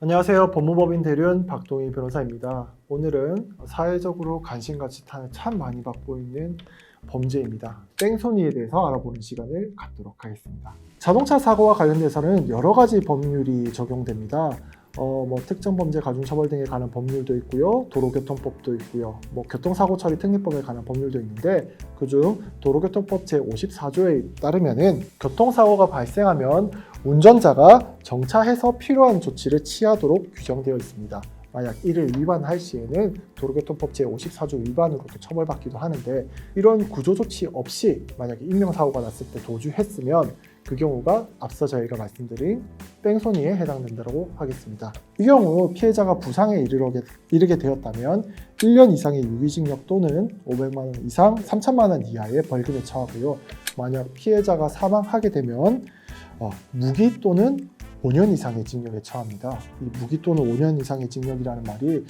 안녕하세요. 법무법인 대륜 박동희 변호사입니다. 오늘은 사회적으로 관심과 지탄을 참 많이 받고 있는 범죄입니다. 뺑소니에 대해서 알아보는 시간을 갖도록 하겠습니다. 자동차 사고와 관련돼서는 여러 가지 법률이 적용됩니다. 어, 뭐 특정 범죄 가중 처벌 등에 관한 법률도 있고요, 도로교통법도 있고요, 뭐 교통사고 처리 특례법에 관한 법률도 있는데 그중 도로교통법 제 54조에 따르면은 교통사고가 발생하면 운전자가 정차해서 필요한 조치를 취하도록 규정되어 있습니다. 만약 이를 위반할 시에는 도로교통법 제54조 위반으로도 처벌받기도 하는데 이런 구조 조치 없이 만약에 인명사고가 났을 때 도주했으면 그 경우가 앞서 저희가 말씀드린 뺑소니에 해당된다고 하겠습니다. 이 경우 피해자가 부상에 이르게, 이르게 되었다면 1년 이상의 유기징역 또는 500만 원 이상 3천만 원 이하의 벌금에 처하고요. 만약 피해자가 사망하게 되면 어, 무기 또는 5년 이상의 징역에 처합니다. 이 무기 또는 5년 이상의 징역이라는 말이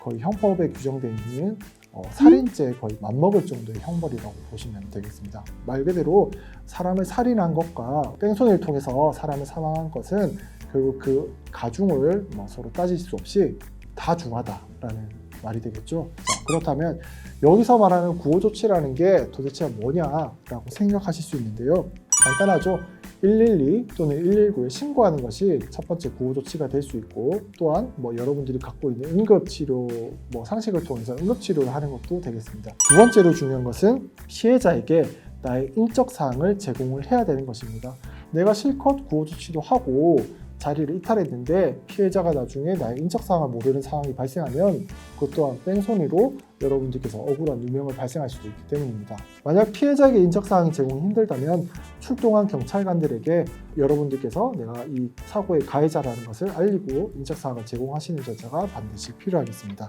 거의 형법에 규정되어 있는 어, 살인죄에 거의 맞먹을 정도의 형벌이라고 보시면 되겠습니다. 말 그대로 사람을 살인한 것과 뺑소니를 통해서 사람을 사망한 것은 결국 그 가중을 뭐 서로 따질 수 없이 다 중하다라는 말이 되겠죠. 자, 그렇다면 여기서 말하는 구호조치라는 게 도대체 뭐냐라고 생각하실 수 있는데요. 간단하죠. 112 또는 119에 신고하는 것이 첫 번째 구호 조치가 될 수 있고 또한 뭐 여러분들이 갖고 있는 응급 치료 뭐 상식을 통해서 응급 치료를 하는 것도 되겠습니다. 두 번째로 중요한 것은 피해자에게 나의 인적 사항을 제공을 해야 되는 것입니다. 내가 실컷 구호 조치도 하고 자리를 이탈했는데 피해자가 나중에 나의 인적 사항을 모르는 상황이 발생하면 그것 또한 뺑소니로 여러분들께서 억울한 누명을 발생할 수도 있기 때문입니다. 만약 피해자에게 인적 사항이 제공이 힘들다면 출동한 경찰관들에게 여러분들께서 내가 이 사고의 가해자라는 것을 알리고 인적 사항을 제공하시는 절차가 반드시 필요하겠습니다.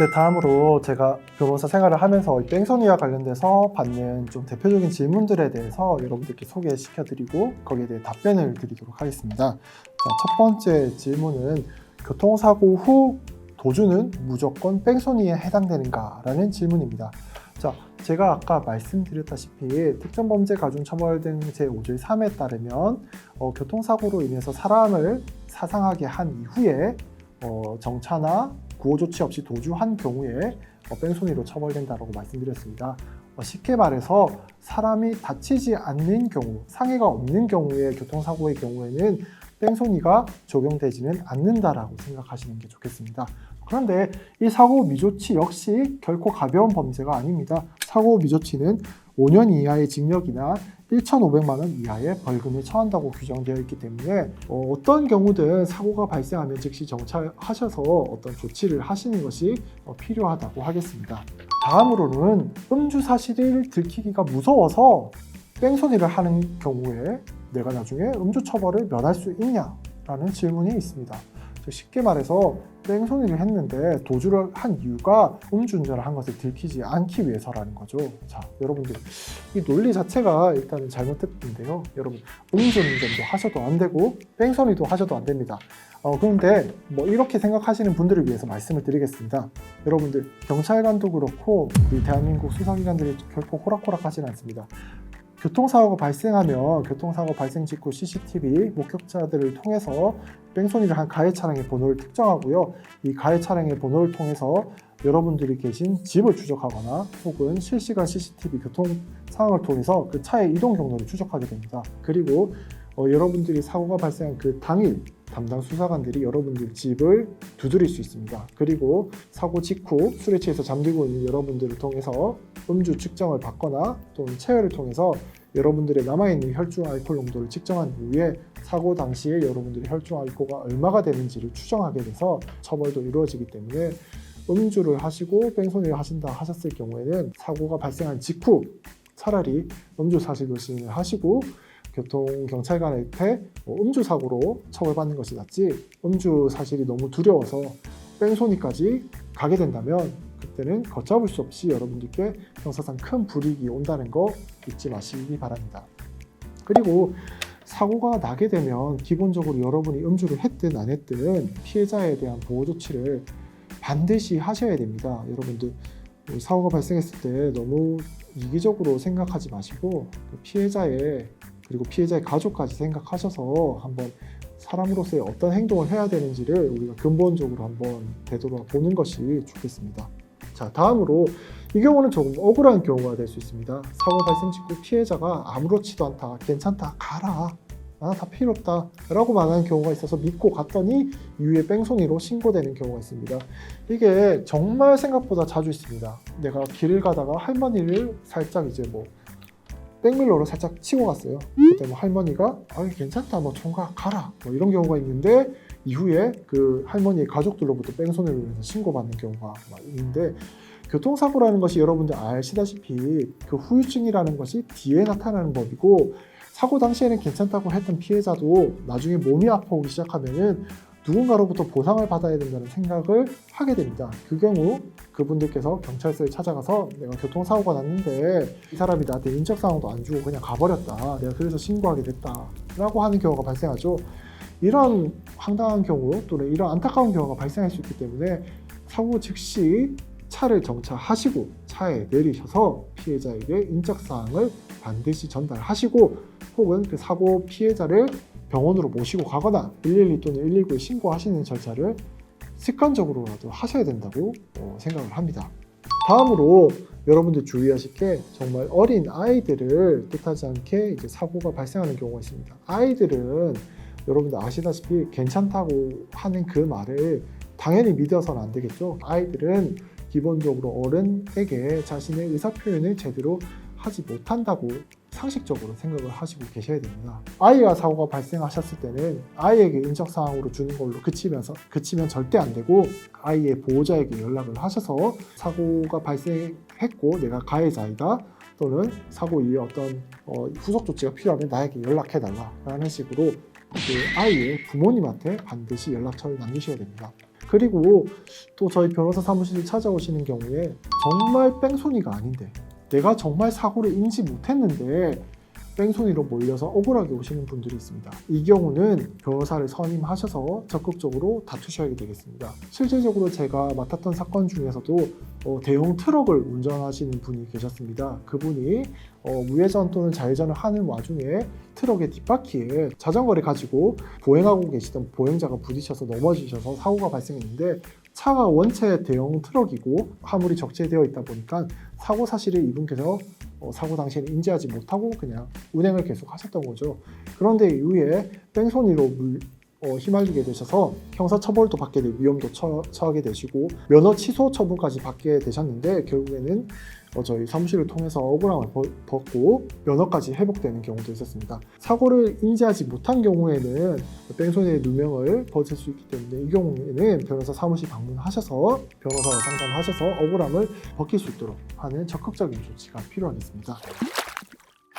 네, 다음으로 제가 변호사 생활을 하면서 이 뺑소니와 관련돼서 받는 좀 대표적인 질문들에 대해서 여러분들께 소개시켜드리고 거기에 대해 답변을 드리도록 하겠습니다. 자, 첫 번째 질문은 교통사고 후 도주는 무조건 뺑소니에 해당되는가 라는 질문입니다. 자, 제가 아까 말씀드렸다시피 특정범죄 가중처벌 등 제5조의 3에 따르면 어, 교통사고로 인해서 사람을 사상하게 한 이후에 어, 정차나 구호 조치 없이 도주한 경우에 어, 뺑소니로 처벌된다고 말씀드렸습니다. 어, 쉽게 말해서 사람이 다치지 않는 경우, 상해가 없는 경우에 교통사고의 경우에는 뺑소니가 적용되지는 않는다라고 생각하시는 게 좋겠습니다. 그런데 이 사고 미조치 역시 결코 가벼운 범죄가 아닙니다. 사고 미조치는 5년 이하의 징역이나 1,500만 원 이하의 벌금에 처한다고 규정되어 있기 때문에 어, 떤 경우든 사고가 발생하면 즉시 정차하셔서 어떤 조치를 하시는 것이 어, 필요하다고 하겠습니다. 다음으로는 음주 사실을 들키기가 무서워서 뺑소니를 하는 경우에 내가 나중에 음주 처벌을 면할 수 있냐 라는 질문이 있습니다. 즉, 쉽게 말해서 뺑소니를 했는데 도주를 한 이유가 음주운전을 한 것을 들키지 않기 위해서라는 거죠. 자, 여러분들 이 논리 자체가 일단은 잘못됐는데요. 여러분 음주운전도 하셔도 안 되고 뺑소니도 하셔도 안 됩니다. 어, 그런데 뭐 이렇게 생각하시는 분들을 위해서 말씀을 드리겠습니다. 여러분들 경찰관도 그렇고 우리 대한민국 수사기관들이 결코 호락호락하지는 않습니다. 교통사고가 발생하면 교통사고 발생 직후 CCTV 목격자들을 통해서 뺑소니를 한 가해 차량의 번호를 특정하고요. 이 가해 차량의 번호를 통해서 여러분들이 계신 집을 추적하거나 혹은 실시간 CCTV 교통 상황을 통해서 그 차의 이동 경로를 추적하게 됩니다. 그리고 어, 여러분들이 사고가 발생한 그 당일 담당 수사관들이 여러분들 집을 두드릴 수 있습니다. 그리고 사고 직후 술에 취해서 잠들고 있는 여러분들을 통해서 음주 측정을 받거나 또는 체열을 통해서 여러분들의 남아있는 혈중 알코올 농도를 측정한 이후에 사고 당시에 여러분들의 혈중 알코올가 얼마가 되는지를 추정하게 돼서 처벌도 이루어지기 때문에 음주를 하시고 뺑소니를 하신다 하셨을 경우에는 사고가 발생한 직후 차라리 음주 사실도시인을 하시고 교통 경찰관한테 뭐 음주 사고로 처벌받는 것이 낫지 음주 사실이 너무 두려워서 뺑소니까지 가게 된다면 그때는 걷잡을 수 없이 여러분들께 형사상 큰 불이익이 온다는 거 잊지 마시기 바랍니다. 그리고 사고가 나게 되면 기본적으로 여러분이 음주를 했든 안 했든 피해자에 대한 보호 조치를 반드시 하셔야 됩니다. 여러분들 사고가 발생했을 때 너무 이기적으로 생각하지 마시고 그 피해자의 그리고 피해자의 가족까지 생각하셔서 한번 사람으로서의 어떤 행동을 해야 되는지를 우리가 근본적으로 한번 되돌아보는 것이 좋겠습니다. 자, 다음으로 이 경우는 조금 억울한 경우가 될 수 있습니다. 사고 발생 직후 피해자가 아무렇지도 않다, 괜찮다, 가라. 아, 다 필요 없다. 라고 말하는 경우가 있어서 믿고 갔더니 이후에 뺑소니로 신고되는 경우가 있습니다. 이게 정말 생각보다 자주 있습니다. 내가 길을 가다가 할머니를 살짝 이제 뭐 백밀러로 살짝 치고 갔어요. 그때 뭐 할머니가 아 괜찮다 뭐 총각 가라 뭐 이런 경우가 있는데 이후에 그 할머니의 가족들로부터 뺑소니를 해서 신고받는 경우가 막 있는데 교통사고라는 것이 여러분들 아시다시피 그 후유증이라는 것이 뒤에 나타나는 법이고 사고 당시에는 괜찮다고 했던 피해자도 나중에 몸이 아파오기 시작하면은 누군가로부터 보상을 받아야 된다는 생각을 하게 됩니다. 그 경우 그분들께서 경찰서에 찾아가서 내가 교통사고가 났는데 이 사람이 나한테 인적사항도 안 주고 그냥 가버렸다. 내가 그래서 신고하게 됐다. 라고 하는 경우가 발생하죠. 이런 황당한 경우 또는 이런 안타까운 경우가 발생할 수 있기 때문에 사고 즉시 차를 정차하시고 차에 내리셔서 피해자에게 인적사항을 반드시 전달하시고 혹은 그 사고 피해자를 병원으로 모시고 가거나 112 또는 119에 신고하시는 절차를 습관적으로라도 하셔야 된다고 어, 생각을 합니다. 다음으로 여러분들 주의하실 게 정말 어린 아이들을 뜻하지 않게 이제 사고가 발생하는 경우가 있습니다. 아이들은 여러분들 아시다시피 괜찮다고 하는 그 말을 당연히 믿어서는 안 되겠죠. 아이들은 기본적으로 어른에게 자신의 의사 표현을 제대로 하지 못한다고 상식적으로 생각을 하시고 계셔야 됩니다. 아이가 사고가 발생하셨을 때는 아이에게 인적 사항으로 주는 걸로 그치면서 그치면 절대 안 되고 아이의 보호자에게 연락을 하셔서 사고가 발생했고 내가 가해자이다 또는 사고 이후에 어떤 어, 후속 조치가 필요하면 나에게 연락해 달라라는 식으로 그 아이의 부모님한테 반드시 연락처를 남기셔야 됩니다. 그리고 또 저희 변호사 사무실을 찾아오시는 경우에 정말 뺑소니가 아닌데 내가 정말 사고를 인지 못했는데 뺑소니로 몰려서 억울하게 오시는 분들이 있습니다. 이 경우는 변호사를 선임하셔서 적극적으로 다투셔야 되겠습니다. 실질적으로 제가 맡았던 사건 중에서도 어, 대형 트럭을 운전하시는 분이 계셨습니다. 그분이 어, 우회전 또는 좌회전을 하는 와중에 트럭의 뒷바퀴에 자전거를 가지고 보행하고 계시던 보행자가 부딪혀서 넘어지셔서 사고가 발생했는데 차가 원체 대형 트럭이고 화물이 적재되어 있다 보니까 사고 사실을 이분께서 어, 사고 당시에는 인지하지 못하고 그냥 운행을 계속 하셨던 거죠. 그런데 이후에 뺑소니로 물, 어, 휘말리게 되셔서 형사처벌도 받게 될 위험도 처, 처하게 되시고 면허 취소 처분까지 받게 되셨는데 결국에는 어, 저희 사무실을 통해서 억울함을 버- 벗고 면허까지 회복되는 경우도 있었습니다. 사고를 인지하지 못한 경우에는 뺑소니의 누명을 벗을 수 있기 때문에 이 경우에는 변호사 사무실 방문하셔서 변호사와 상담하셔서 억울함을 벗길 수 있도록 하는 적극적인 조치가 필요하겠습니다.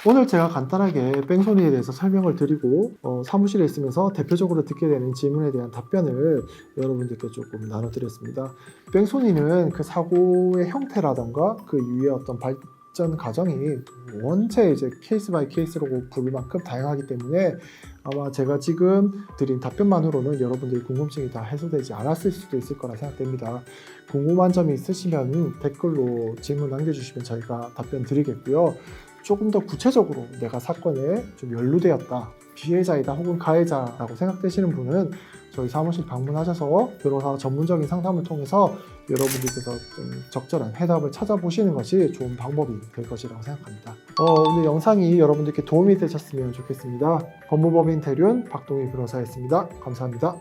오늘 제가 간단하게 뺑소니에 대해서 설명을 드리고 어, 사무실에 있으면서 대표적으로 듣게 되는 질문에 대한 답변을 여러분들께 조금 나눠드렸습니다. 뺑소니는 그 사고의 형태라던가 그 이후의 어떤 발 전 과정이 원체 이제 케이스 바이 케이스라고 부를 만큼 다양하기 때문에 아마 제가 지금 드린 답변만으로는 여러분들의 궁금증이 다 해소되지 않았을 수도 있을 거라 생각됩니다. 궁금한 점이 있으시면 댓글로 질문 남겨주시면 저희가 답변 드리겠고요. 조금 더 구체적으로 내가 사건에 좀 연루되었다, 피해자이다 혹은 가해자라고 생각되시는 분은 저희 사무실 방문하셔서 변호사 전문적인 상담을 통해서 여러분들께서 좀 적절한 해답을 찾아보시는 것이 좋은 방법이 될 것이라고 생각합니다. 어, 오늘 영상이 여러분들께 도움이 되셨으면 좋겠습니다. 법무법인 대륜 박동희 변호사였습니다. 감사합니다.